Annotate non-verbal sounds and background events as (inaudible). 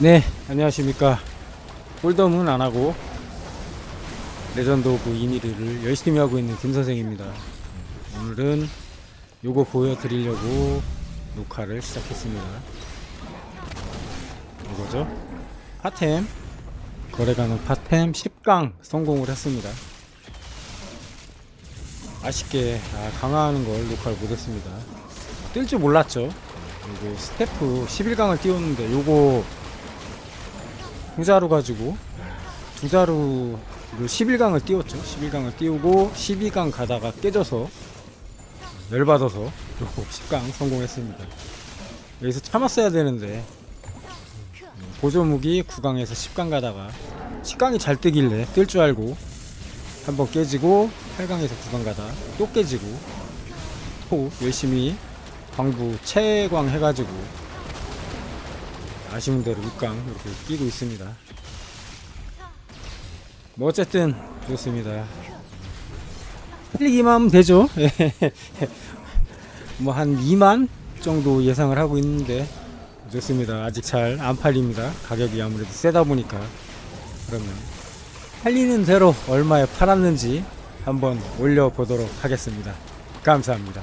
네, 안녕하십니까. 홀덤은 안 하고 레전드 오브 이미르를 열심히 하고 있는 김 선생입니다. 오늘은 요거 보여드리려고 녹화를 시작했습니다. 이거죠? 파템 거래가는 파템 10강 성공을 했습니다. 아쉽게 아, 강화하는 걸 녹화를 못했습니다. 뜰 줄 몰랐죠. 요거 스태프 11강을 띄웠는데 요거 두 자루 가지고 두 자루를 11강을 띄웠죠. 11강을 띄우고 12강 가다가 깨져서 열받아서 요거 10강 성공했습니다. 여기서 참았어야 되는데 음, 보조무기 9강에서 10강 가다가 10강이 잘 뜨길래 뜰 줄 알고 한번 깨지고 8강에서 9강 가다 또 깨지고 또 열심히 광부 채광 해가지고 아쉬운 대로 6강 이렇게 끼고 있습니다. 뭐 어쨌든 좋습니다. 틀리기만 하면 되죠. (laughs) 뭐 한 2만 정도 예상을 하고 있는데 좋습니다. 아직 잘 안 팔립니다. 가격이 아무래도 세다 보니까 그러면 팔리는 대로 얼마에 팔았는지 한번 올려보도록 하겠습니다. 감사합니다.